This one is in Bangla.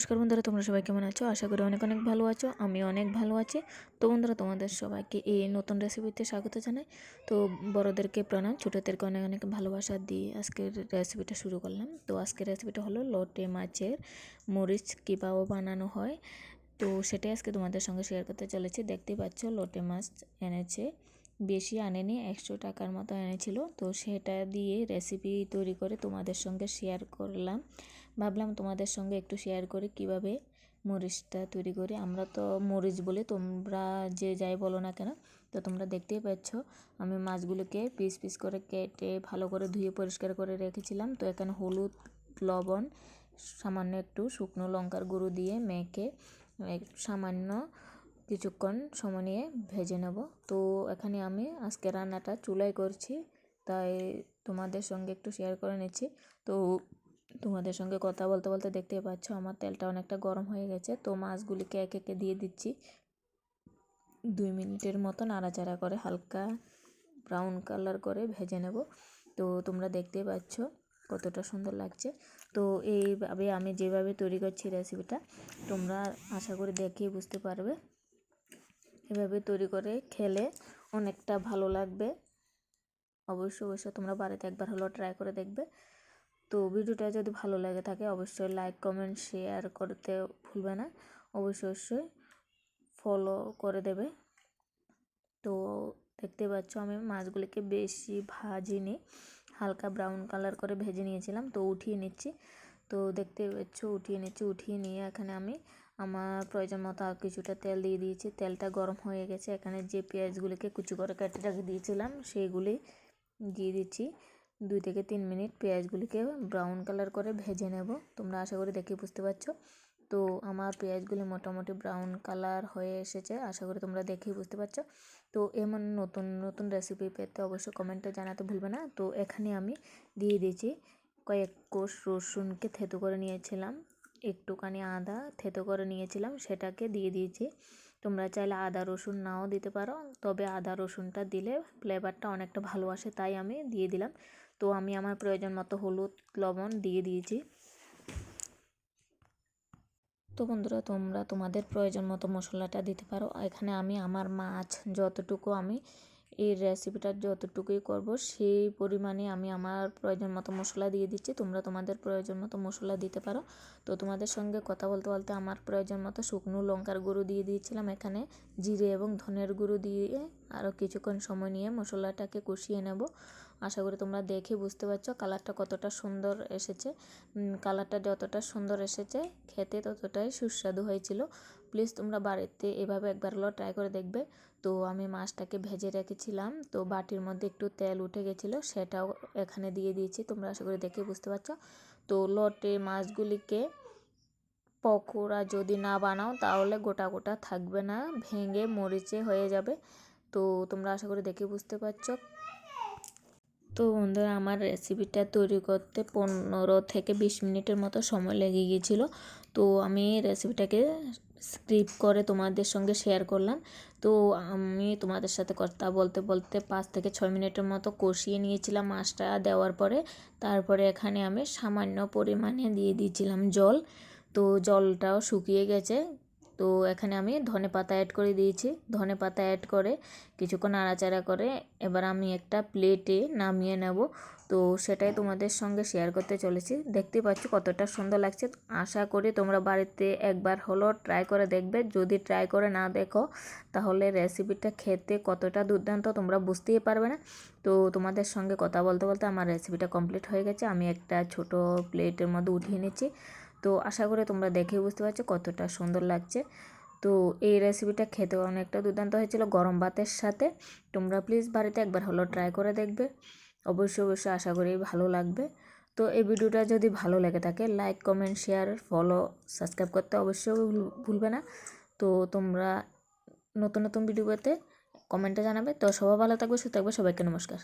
নমস্কার বন্ধুরা, তোমরা সবাই কেমন আছো? আশা করি অনেক অনেক ভালো আছো আমি অনেক ভালো আছি। তো বন্ধুরা, তোমাদের সবাইকে এই নতুন রেসিপিতে স্বাগত জানাই। তো বড়োদেরকে প্রণাম, ছোটোদেরকে অনেক অনেক ভালোবাসা দিয়ে আজকের রেসিপিটা শুরু করলাম। তো আজকের রেসিপিটা হলো লটে মাছের মরিচ কীভাবে বানানো হয়। তো সেটাই আজকে তোমাদের সঙ্গে শেয়ার করতে চলেছি। দেখতেই পাচ্ছ, লটে মাছ এনেছে, বেশি আনেনি, একশো টাকার মতো এনেছিল। তো সেটা দিয়ে রেসিপি তৈরি করে তোমাদের সঙ্গে শেয়ার করলাম। ভাবলাম তোমাদের সঙ্গে একটু শেয়ার করি কীভাবে মরিচটা তৈরি করি। আমরা তো মরিচ বলি, তোমরা যে যাই বলো না কেন, তো তোমরা দেখতেই পাচ্ছ, আমি মাছগুলোকে পিস পিস করে কেটে ভালো করে ধুয়ে পরিষ্কার করে রেখেছিলাম। তো এখানে হলুদ, লবণ, সামান্য একটু শুকনো লঙ্কার গুঁড়ো দিয়ে মেখে সামান্য কিছুক্ষণ সময় নিয়ে ভেজে নেব। তো এখানে আমি আজকে রান্নাটা চুলায় করছি, তাই তোমাদের সঙ্গে একটু শেয়ার করে নিচ্ছি। তো তোমাদের সঙ্গে কথা বলতে বলতে দেখতেই পাচ্ছ আমার তেলটা অনেকটা গরম হয়ে গেছে। তো মাছগুলিকে এক একে দিয়ে দিচ্ছি। দুই মিনিটের মতো নাড়াচাড়া করে হালকা ব্রাউন কালার করে ভেজে নেব। তো তোমরা দেখতেই পাচ্ছ কতটা সুন্দর লাগছে। তো এইভাবে আমি যেভাবে তৈরি করছি রেসিপিটা তোমরা আশা করি দেখেই বুঝতে পারবে। এভাবে তৈরি করে খেলে অনেকটা ভালো লাগবে। অবশ্যই অবশ্যই তোমরা বাড়িতে একবার হলেও ট্রাই করে দেখবে। তো ভিডিওটা যদি ভালো লাগে থাকে, অবশ্যই লাইক কমেন্ট শেয়ার করতে ভুলবে না। অবশ্যই অবশ্যই ফলো করে দেবে। তো দেখতে পাচ্ছ আমি মাছগুলিকে বেশি ভাজিনি, হালকা ব্রাউন কালার করে ভেজে নিয়েছিলাম, তো উঠিয়ে নিচ্ছি। তো দেখতে পাচ্ছ, উঠিয়ে নিচ্ছি, উঠিয়ে নিয়ে এখানে আমি আমার প্রয়োজন মতো আর কিছুটা তেল দিয়ে দিয়েছি। তেলটা গরম হয়ে গেছে, এখানে যে পেঁয়াজগুলিকে কুচি করে কেটে রেখে দিয়েছিলাম সেইগুলি দিয়ে দিচ্ছি। দুই থেকে তিন মিনিট পেঁয়াজগুলিকে ব্রাউন কালার করে ভেজে নেব। তোমরা আশা করি দেখে বুঝতে পারছ। তো আমার পেঁয়াজগুলি মোটামুটি ব্রাউন কালার হয়ে এসেছে, আশা করি তোমরা দেখেই বুঝতে পারছ। তো এমন নতুন নতুন রেসিপি পেতে অবশ্যই কমেন্টে জানাতে ভুলবে না। তো এখানে আমি দিয়ে দিয়েছি কয়েক কোষ রসুনকে থেতো করে নিয়েছিলাম। একটুখানি আদা থেতো করে নিয়েছিলাম, সেটাকে দিয়ে দিয়েছি। তোমরা চাইলে আদা রসুন নাও দিতে পারো, তবে আদা রসুনটা দিলে ফ্লেভারটা অনেকটা ভালো আসে, তাই আমি দিয়ে দিলাম। তো আমি আমার প্রয়োজন মতো হলুদ, লবণ দিয়ে দিয়েছি। তো বন্ধুরা, তোমরা তোমাদের প্রয়োজন মতো মশলাটা দিতে পারো। এখানে আমি আমার মাছ যতটুকু আমি, এই রেসিপিটা যতটুকুই করব, সেই পরিমাণে আমি আমার প্রয়োজন মতো মশলা দিয়ে দিচ্ছি। তোমরা তোমাদের প্রয়োজন মতো মশলা দিতে পারো। তো তোমাদের সঙ্গে কথা বলতে বলতে আমার প্রয়োজন মতো শুকনো লঙ্কার গুঁড়ো দিয়ে দিয়েছিলাম এখানে। জিরে এবং ধনের গুঁড়ো দিয়ে আরও কিছুক্ষণ সময় নিয়ে মশলাটাকে কষিয়ে নেব। আশা করি তোমরা দেখে বুঝতে পারছ কালারটা কতটা সুন্দর এসেছে। কালারটা যতটা সুন্দর এসেছে, খেতে ততটাই সুস্বাদু হয়েছিল। প্লিজ তোমরা বাড়িতে এভাবে একবার হলো ট্রাই করে দেখবে। তো আমি মাছটাকে ভেজে রেখেছিলাম, তো বাটির মধ্যে একটু তেল উঠে গেছিল, সেটাও এখানে দিয়ে দিয়েছি। তোমরা আশা করি দেখে বুঝতে পারছ। তো লটে মাছগুলিকে পকোড়া যদি না বানাও, তাহলে গোটা গোটা থাকবে না, ভেঙে মরিচে হয়ে যাবে। তো তোমরা আশা করি দেখে বুঝতে পারছ। তো বন্ধুরা, আমার রেসিপিটা তৈরি করতে পনেরো থেকে বিশ মিনিটের মতো সময় লেগে গিয়েছিল। তো আমি রেসিপিটাকে স্ক্রিপ করে তোমাদের সঙ্গে শেয়ার করলাম। তো আমি তোমাদের সাথে কথা বলতে বলতে পাঁচ থেকে ছয় মিনিটের মতো কষিয়ে নিয়েছিলাম মাছটা দেওয়ার পরে। তারপরে এখানে আমি সামান্য পরিমাণে দিয়ে দিয়েছিলাম জল। তো জলটাও শুকিয়ে গেছে। তো এখানে আমি ধনে পাতা অ্যাড করে দিয়েছি। ধনে পাতা অ্যাড করে কিছুক্ষণ নাড়াচাড়া করে এবার আমি একটা প্লেটে নামিয়ে নেব। তো সেটাই তোমাদের সঙ্গে শেয়ার করতে চলেছি। দেখতে পাচ্ছ কতটা সুন্দর লাগছে। আশা করি তোমরা বাড়িতে একবার হলো ট্রাই করে দেখবে। যদি ট্রাই করে না দেখো, তাহলে রেসিপিটা খেতে কতটা দুর্দান্ত তোমরা বুঝতেই পারবে না। তো তোমাদের সঙ্গে কথা বলতে বলতে আমার রেসিপিটা কমপ্লিট হয়ে গেছে। আমি একটা ছোট প্লেটের মধ্যে উঠিয়ে নিচ্ছি। তো আশা করি তোমরা দেখে বুঝতে পারছ কতটা সুন্দর লাগছে। তো এই রেসিপিটা খেতে অনেকটা দুর্দান্ত হয়েছিল গরম ভাতের সাথে। তোমরা প্লিজ বাড়িতে একবার হলো ট্রাই করে দেখবে। অবশ্যই অবশ্যই আশা করি ভালো লাগবে। তো এই ভিডিওটা যদি ভালো লেগে থাকে like comment share follow subscribe করতে অবশ্যই ভুলবে না। তো তোমরা নতুন নতুন ভিডিও পেতে কমেন্টে জানাবে। তো সবাই ভালো থাকবে, সুস্থ থাকবে, সবাইকে নমস্কার।